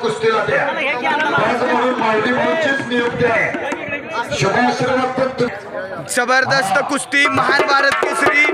कुस्तीला म्हणून नियुक्ती आहे शुभाश्रमात जबरदस्त कुस्ती महान भारत केसरी.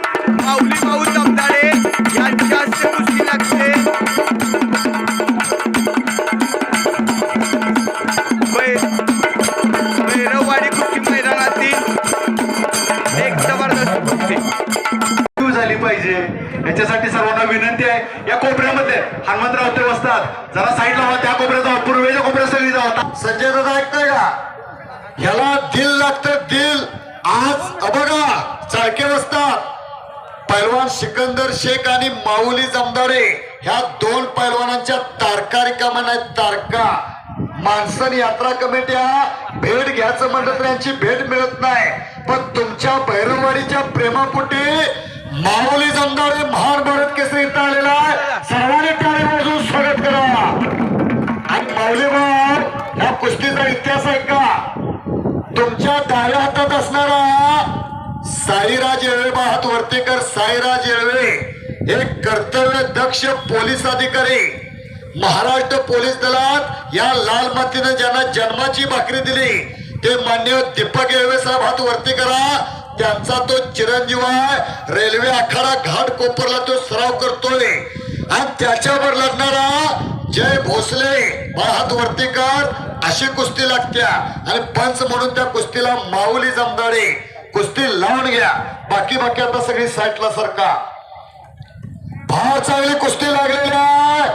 याच्यासाठी सर्वांना विनंती आहे. या कोपऱ्यामध्ये हनुमंतराव ते बसतात. जरा साईडला होता त्या कोपऱ्यात जाऊ पूर्वेच्या कोपऱ्यात सगळी जाऊ संजय दादा ऐकताय का? ह्याला दिल लागतं दिल. आज अबघा चाळके बसतात. पैलवान सिकंदर शेख आणि माऊली जमदारे ह्या दोन पैलवानांच्या तारका रिकामा नाही तारका. माणसं यात्रा कमिट्या भेट घ्यायचं म्हटलं तर यांची भेट मिळत नाही. पण तुमच्या भैरववाडीच्या प्रेमापोटी माऊली जमदारे महान भारत केसरी इथं आलेला आहे. सर्वांनी टाळी वाजवून स्वागत करा. आणि माऊली बाब ह्या कुस्तीचा इतिहास आहे का तुमच्या डाव्या हातात असणारा साईराज येळवे बा हात वर्तेकर साईराज येळवे हे कर्तव्य दक्ष पोलीस अधिकारी. महाराष्ट्र पोलीस दलात या लाल मातीनं ज्यांना जन्माची भाकरी दिली ते मान्य दीपक येळवे साहेब हात वरती करा. त्यांचा तो चिरंजीव आहे. रेल्वे आखाडा घाट कोपरला तो सराव करतोय. आणि त्याच्यावर लढणारा जय भोसले बा हात वरती कर अशी कुस्ती लागत्या. आणि पंच म्हणून त्या कुस्तीला माऊली जमदाडे. कुस्ती लावून घ्या. बाकी बाकी आता सगळी साईटला सरका. फार चांगली कुस्ती लागलेली आहे.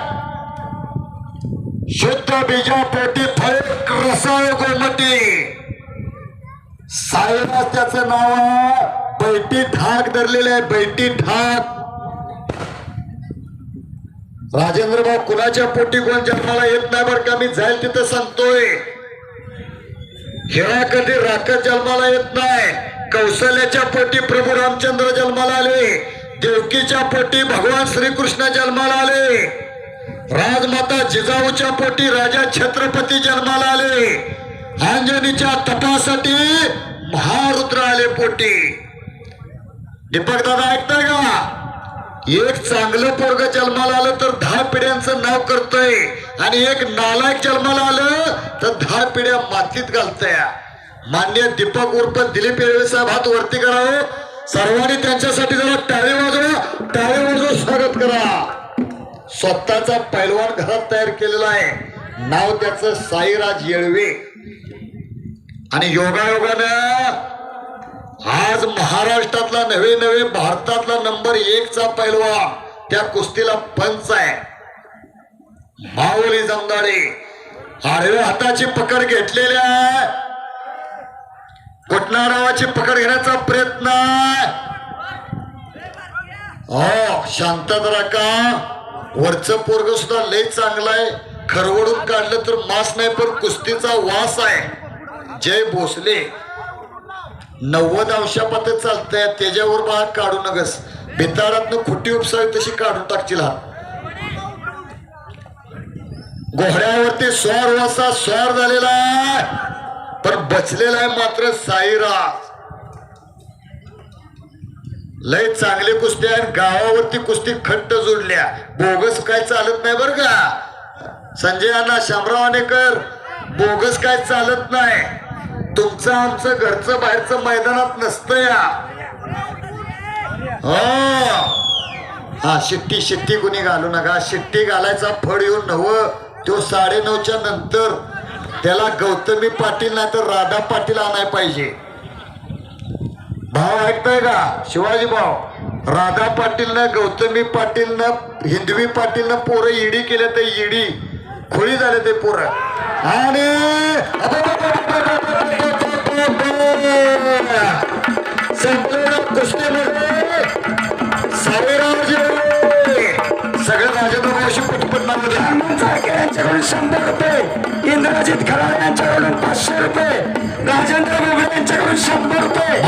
शुद्ध बीजा पोटी फळे रसाळ गोमटी साईराज त्याचं नाव आहे. बैठी ठाक धरलेले आहे बैठी ठाक राजेंद्र भाऊ कुणाच्या पोटी कोण जन्माला येत नाही बरं का? मी जाईल तिथं सांगतोय. हिरा कधी राखत जन्माला येत नाही. कौशल्याच्या पोटी प्रभू रामचंद्र जन्माला आले. देवकीच्या पोटी भगवान श्रीकृष्ण जन्माला आले. राजमाता जिजाऊच्या पोटी राजा छत्रपती जन्माला आले. आंजनीच्या तपासाठी महारुद्र आले पोटी. दीपक दादा ऐकताय का? एक चांगलं पोरग जन्माला आलं तर दहा पिढ्यांचं नाव करतोय. आणि एक नालायक जन्माला आलं तर दहा पिढ्या मातीत घालतोय. मान्य दीपक उर्फ दिलीप येळवे साहेब हात वरती करावं हो. सर्वांनी त्यांच्यासाठी जरा टाळे वाजवा. टाळे वाजवून स्वागत करा. स्वतःचा पैलवान घरात तयार केलेला आहे. नाव त्याचं साईराज येळवे. आणि योगायोगानं आज महाराष्ट्रातला नवे नवे भारतातला नंबर एकचा पैलवा त्या कुस्तीला पंच आहे. माऊली जमदाडे आडव्या हाताची पकड घेतलेल्या आहे. पकड घेण्याचा प्रयत्न हो शांतात राका वरचं पोरग सुद्धा लय चांगलाय आहे. खरवडून काढलं तर मास नाही पण कुस्तीचा वास आहे. जय भोसले. नव्वद अंशापात चालतंय. त्याच्यावर बाहेर काढू नगस. भितारातनं खुटी उपसावी तशी काढून टाकशील हा. घोड्यावरती स्वार वाजता स्वार झालेला आहे. पण बचलेला आहे मात्र साईराज लय चांगली कुस्ती आहे गावावरती कुस्ती खट्ट जोडल्या बोगस काय चालत नाही बर का. संजय अण्णा शामराव आनेकर बोगस काय चालत नाही. तुमचं आमचं घरचं बाहेरचं मैदानात नसतं या. हा. शिट्टी शिट्टी कुणी घालू नका. शिट्टी घालायचा फळ येऊन नव तो साडे नऊच्या नंतर त्याला गौतमी पाटील नाही तर राधा पाटील आणाय पाहिजे. भाव ऐकताय का? शिवाजी भाव राधा पाटीलनं गौतमी पाटीलनं हिंदवी पाटीलनं पोरं ईडी केले ते ईडी. खोळी झाले ते पोरं. आणि पटपट नाव द्या. यांच्याकडून शंभर रुपये इंद्रजित खराडे यांच्याकडून पाचशे रुपये राजेंद्र बोबडे यांच्याकडून शंभर रुपये.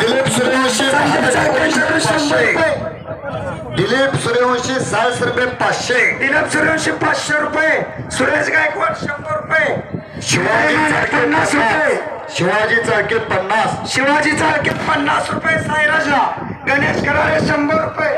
दिलीप सूर्यवंशी यांच्याकडून शंभर रुपये. दिलीप सूर्यवंशी सहाशे रुपये पाचशे. दिलीप सूर्यवंशी पाचशे रुपये. सुरेश गायकवाड शंभर रुपये. शिवाजी पन्नास रुपये. शिवाजी चाळके पन्नास. शिवाजी चाळके पन्नास रुपये साईराजला. गणेश करारे शंभर रुपये.